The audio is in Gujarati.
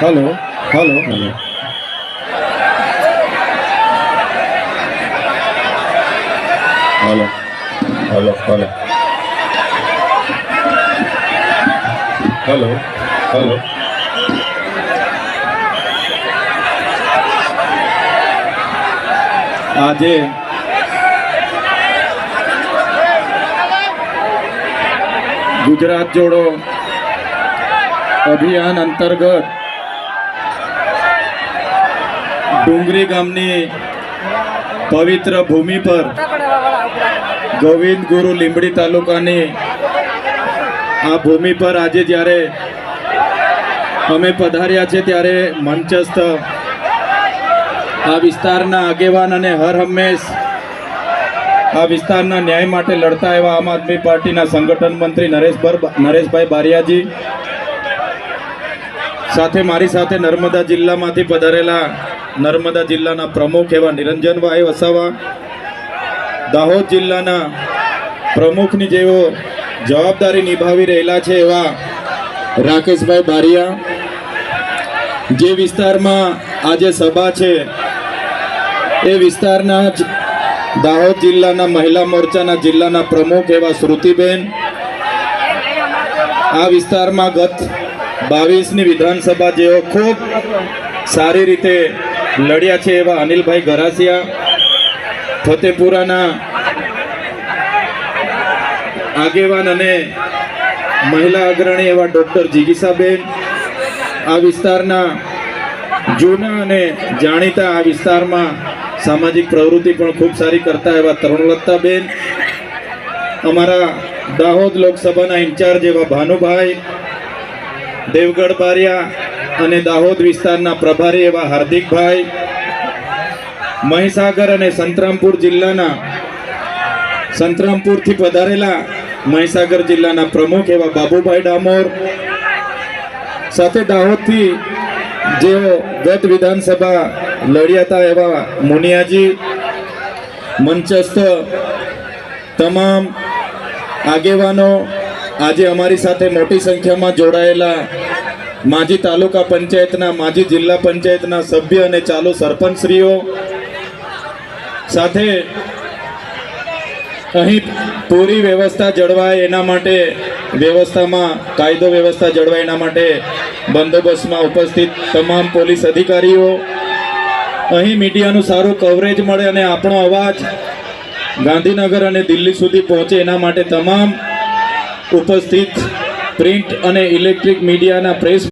Hello hello hello hello hello hello hello hello આજે ગુજરાત જોડો અભિયાન અંતર્ગત ડુંગરી ગામની પવિત્ર ભૂમિ પર ગોવિંદ ગુરુ લીંબડી તાલુકાની આ ભૂમિ પર આજે જ્યારે અમે પધાર્યા છે ત્યારે મંચસ્થ આ વિસ્તારના આગેવાન અને હર હંમેશ આ વિસ્તારના ન્યાય માટે લડતા એવા આમ આદમી પાર્ટીના સંગઠન મંત્રી નરેશભર નરેશભાઈ બારિયાજી સાથે મારી સાથે નર્મદા જિલ્લામાંથી પધારેલા નર્મદા જિલ્લાના પ્રમુખ એવા નિરંજનભાઈ વસાવા, દાહોદ જિલ્લાના પ્રમુખની જેઓ જવાબદારી નિભાવી રહેલા છે એવા રાકેશભાઈ બારિયા. જે વિસ્તારમાં આજે સભા છે, એ વિસ્તારના જ દાહોદ જિલ્લાના મહિલા મોરચાના જિલ્લાના પ્રમુખ એવા શ્રુતિબેન. આ વિસ્તારમાં ગત બાવીસની વિધાનસભા જેઓ ખૂબ સારી રીતે લડ્યા છે એવા અનિલભાઈ ગરાસિયા, ફતેપુરાના આગેવાન અને મહિલા અગ્રણી એવા ડૉક્ટર જીગીસાબેન, આ વિસ્તારના જૂના અને જાણીતા આ વિસ્તારમાં સામાજિક પ્રવૃત્તિ પણ ખૂબ સારી કરતા એવા તરુણલતાબેન, અમારા દાહોદ લોકસભાના ઇન્ચાર્જ એવા ભાનુભાઈ દેવગઢ બારિયા અને દાહોદ વિસ્તારના પ્રભારી એવા હાર્દિકભાઈ, મહીસાગર અને સંતરામપુર જિલ્લાના, સંતરામપુરથી પધારેલા મહીસાગર જિલ્લાના પ્રમુખ એવા બાબુભાઈ ડામોર, સાથે દાહોદથી જેઓ ગત વિધાનસભા લડ્યા હતા એવા મુનિયાજી, મંચસ્થ, તમામ આગેવાનો આજે અમારી સાથે મોટી સંખ્યામાં જોડાયેલા માજી તાલુકા પંચાયતના, માજી જિલ્લા પંચાયતના સભ્ય અને ચાલુ સરપંચશ્રીઓ. સાથે અહીં પૂરી વ્યવસ્થા જળવાય એના માટે, વ્યવસ્થામાં કાયદો વ્યવસ્થા જળવાય એના માટે બંદોબસ્તમાં ઉપસ્થિત તમામ પોલીસ અધિકારીઓ. અહીં મીડિયાનું સારું કવરેજ મળે અને આપણો અવાજ ગાંધીનગર અને દિલ્હી સુધી પહોંચે એના માટે તમામ ઉપસ્થિત પ્રિન્ટ અને ઇલેક્ટ્રિક મીડિયાના પ્રેસ